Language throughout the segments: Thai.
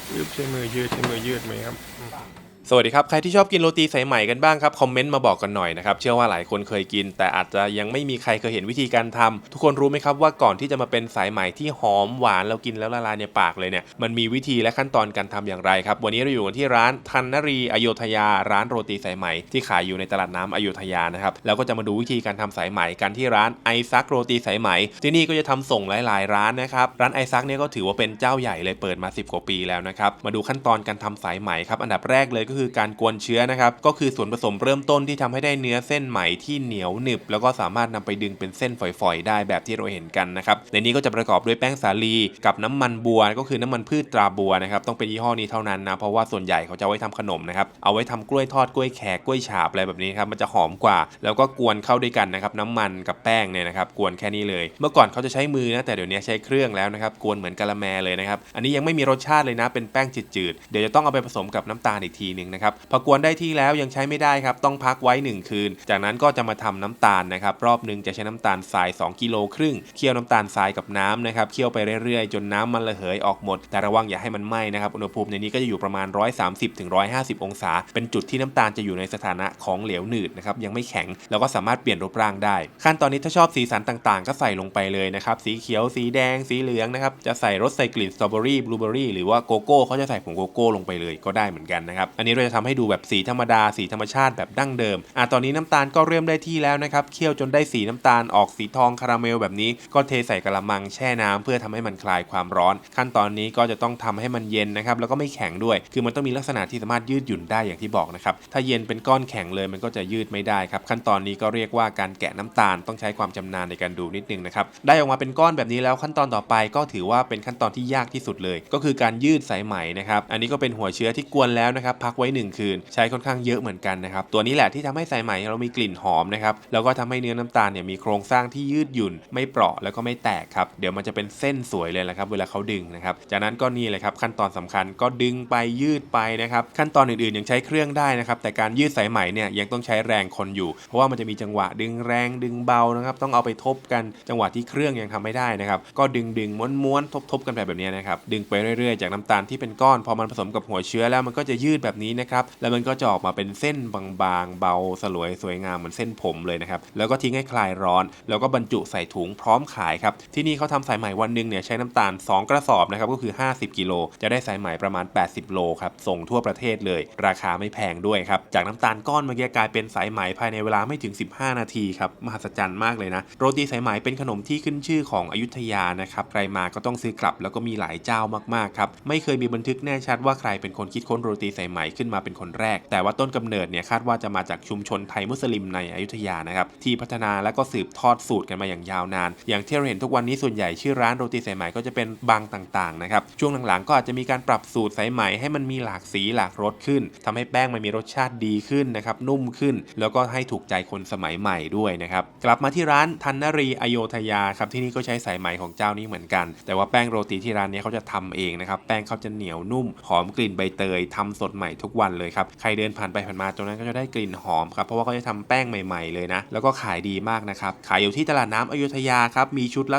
บอึบใช้มือยืดใช้มือยืดไหมครับ สวัสดีครับ ใครที่ชอบกินโรตีสายไหมกันบ้างครับ คอมเมนต์มาบอกกันหน่อยนะครับ เชื่อว่าหลายคนเคยกิน แต่อาจจะยังไม่มีใครเคยเห็นวิธีการทำทุกคนรู้ไหมครับว่าก่อนที่จะมาเป็นสายไหมที่หอมหวานแล้วกินแล้วละลายในปากเลยเนี่ยมันมีวิธีและขั้นตอนการทำอย่างไรครับ วันนี้เราอยู่กันที่ร้านทันนรีอโยธยา ร้านโรตีสายไหมที่ขายอยู่ในตลาดน้ำอโยธยานะครับแล้วก็จะมาดูวิธีการทำสายไหมกันที่ร้านไอซักโรตีสายไหมที่นี่ก็จะทำส่งหลาย ๆ ร้านนะครับร้านไอซักเนี่ยก็ถือว่าเป็นเจ้าใหญ่เลยเปิดมา 10 กว่าปีแล้วนะครับมาดูขั้นตอนการทำสายไหมครับอันดับแรกเลยก็คืือการกวนเชื้อนะครับ ก็คือส่วนผสมเริ่มต้นที่ทำให้ได้เนื้อเส้นไหมที่เหนียวหนึบ แล้วก็สามารถนำไปดึงเป็นเส้นฝอยๆ ได้แบบที่เราเห็นกันนะครับ ในนี้ก็จะประกอบด้วยแป้งสาลีกับน้ำมันบัว ก็คือน้ำมันพืชตราบัวนะครับต้องเป็นยี่ห้อนี้เท่านั้นนะเพราะว่าส่วนใหญ่เขาจะไว้ทำขนมนะครับเอาไว้ทำกล้วยทอดกล้วยแขกกล้วยฉาบอะไรแบบนี้ครับมันจะหอมกว่า แล้วก็กวนเข้าด้วยกันนะครับน้ำมันกับแป้งเนี่ยนะครับกวนแค่นี้เลย เมื่อก่อนเขาจะใช้มือนะแต่เดี๋ยวนี้ใช้เครื่องแล้วนะครับกวนเหมือนกะละแมเลยนะครับอันนี้ยังไม่มีรสชาติเลยนะเป็นแป้งจืดๆเดี๋ยวจะต้องเอาไปผสมกับน้ำตาลอีกทีหนึ่งนะครับพอกวนได้ที่แล้วยังใช้ไม่ได้ครับต้องพักไว้ 1 คืน จากนั้นก็จะมาทำน้ำตาลนะครับรอบหนึ่งจะใช้น้ำตาลทราย 2กิโลครึ่งเคี่ยวน้ำตาลทรายกับน้ำนะครับเคี่ยวไปเรื่อยๆ จนน้ำมันระเหยออกหมด แต่ระวังอย่าให้มันไหม้นะครับอุณหภูมิในนี้ก็จะอยู่ประมาณ 130-150 องศา เป็นจุดที่น้ำตาลจะอยู่ในสถานะของเหลวหนืดนะครับยังไม่แข็งแล้วก็สามารถเปลี่ยนรูปร่างได้ ขั้นตอนนี้ถ้าชอบสีสันต่างๆ ก็ใส่ลงไปเลยนะครับสีเขียวสีแดงสีเหลืองนะครับจะใส่รสใส่กลิ่นสตรอเบอรี่บลูเบอรี่หรือว่าโกโก้เขาจะใส่ผงโกโก้ลงไปเลยก็ได้เหมือนกันนะครับอันนเราจะทำให้ดูแบบสีธรรมดา สีธรรมชาติแบบดั้งเดิมอะตอนนี้น้ำตาลก็เริ่มได้ที่แล้วนะครับเคี่ยวจนได้สีน้ำตาลออกสีทองคาราเมลแบบนี้ก็เทใส่กระมังแช่น้ำเพื่อทำให้มันคลายความร้อน ขั้นตอนนี้ก็จะต้องทำให้มันเย็นนะครับแล้วก็ไม่แข็งด้วย คือมันต้องมีลักษณะที่สามารถยืดหยุ่นได้อย่างที่บอกนะครับถ้าเย็นเป็นก้อนแข็งเลยมันก็จะยืดไม่ได้ครับขั้นตอนนี้ก็เรียกว่าการแกะน้ำตาลต้องใช้ความชำนาญในการดูนิดนึงนะครับได้ออกมาเป็นก้อนแบบนี้แล้วขั้นตอนต่อไปก็ถือว่าเป็นขั้นตอนที่ยากที่สุดเลย ก็คือการยืดสายไหมนะครับอันนี้ก็เป็นหัวเชื้อที่กวนแล้วนะครับพักไว้หนึ่งคืน ใช้ค่อนข้างเยอะเหมือนกันนะครับ ตัวนี้แหละที่ทำให้สายไหมเรามีกลิ่นหอมนะครับ แล้วก็ทำให้เนื้อน้ำตาลเนี่ยมีโครงสร้างที่ยืดหยุ่น ไม่เปราะแล้วก็ไม่แตกครับ เดี๋ยวมันจะเป็นเส้นสวยเลยแหละครับ เวลาเขาดึงนะครับ จากนั้นก็นี่เลยครับขั้นตอนสำคัญก็ดึงไปยืดไปนะครับ ขั้นตอนอื่นๆยังใช้เครื่องได้นะครับ แต่การยืดสายไหมเนี่ยยังต้องใช้แรงคนอยู่ เพราะว่ามันจะมีจังหวะดึงแรงดึงเบานะครับ ต้องเอาไปทบกันจังหวะที่เครื่องยังทำไม่ได้นะครับ ก็ดึงดึงม้วนม้วนทบทกันแบบแบบนี้นะครับ ดึงไปเรื่อยๆ จากน้ำตาลที่เป็นก้อน พอมันผสมกับหัวเชื้อแล้วมันก็จะยืดแบบนี้นะครับ แล้วมันก็จะออกมาเป็นเส้นบางๆ เบาสลวยสวยงามเหมือนเส้นผมเลยนะครับ แล้วก็ทิ้งให้คลายร้อน แล้วก็บรรจุใส่ถุงพร้อมขายครับ ที่นี่เขาทำสายไหมวันหนึ่งเนี่ยใช้น้ำตาล 2 กระสอบนะครับ ก็คือ 50 กิโล จะได้สายไหมประมาณ 80 โลครับ ส่งทั่วประเทศเลย ราคาไม่แพงด้วยครับ จากน้ำตาลก้อนเมื่อกี้กลายเป็นสายไหมภายในเวลาไม่ถึง 15 นาทีครับมหัศจรรย์มากเลยนะ โรตีสายไหมเป็นขนมที่ขึ้นชื่อของอยุธยานะครับ ใครมาก็ต้องซื้อกลับ แล้วก็มีหลายเจ้ามากๆครับ ไม่เคยมีบันทึกแน่ชัดว่าใครเป็นคนคิดค้นโรตีสายไหมขึ้นมาเป็นคนแรก แต่ว่าต้นกำเนิดเนี่ยคาดว่าจะมาจากชุมชนไทยมุสลิมในอยุธยานะครับที่พัฒนาและก็สืบทอดสูตรกันมาอย่างยาวนาน อย่างที่เราเห็นทุกวันนี้ส่วนใหญ่ชื่อร้านโรตีสายไหมก็จะเป็นบางต่างๆนะครับช่วงหลังๆก็อาจจะมีการปรับสูตรสายไหมให้มันมีหลากสีหลากรสขึ้นทำให้แป้งมันมีรสชาติดีขึ้นนะครับนุ่มขึ้น แล้วก็ให้ถูกใจคนสมัยใหม่ด้วยนะครับกลับมาที่ร้านทันนรีอโยธยาครับที่นี่ก็ใช้สายไหมของเจ้านี้เหมือนกัน แต่ว่าแป้งโรตีที่ร้านนี้เขาจะทำเองนะครับแป้งเขาจะเหนียวนุ่มหอมกลิ่นใบเตยทำสดใหม่ทุกวันเลยครับ ใครเดินผ่านไปผ่านมาตรงนั้นก็จะได้กลิ่นหอมครับ เพราะว่าเขาจะทำแป้งใหม่ๆเลยนะ แล้วก็ขายดีมากนะครับ ขายอยู่ที่ตลาดน้ำอยุธยาครับ มีชุดละ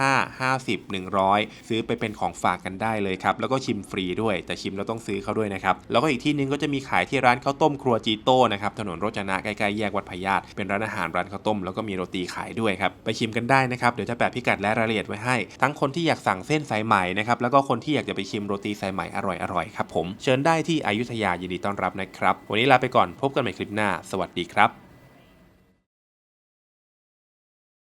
35 50 100 ซื้อไปเป็นของฝากกันได้เลยครับ แล้วก็ชิมฟรีด้วย แต่ชิมเราต้องซื้อเขาด้วยนะครับ แล้วก็อีกที่หนึงก็จะมีขายที่ร้านข้าวต้มครัวจีโต้นะครับ ถนนโรจนะใกล้ๆแยกวัดพญาตเป็นร้านอาหารร้านข้าวต้ม แล้วก็มีโรตีขายด้วยครับ ไปชิมกันได้นะครับ เดี๋ยวจะแปะพิกัดและรายละเอียดไว้ให้ ทั้งคนที่อยากสั่งเส้นสายไหมนะครับ แล้วก็คนที่อยากจะไปชิมโรตีสายไหมอร่อยๆครับผม เชิญได้ที่อยุธยายินดีต้อนรับนะครับ วันนี้ลาไปก่อนพบกันใหม่คลิปหน้า สวัสดีครับ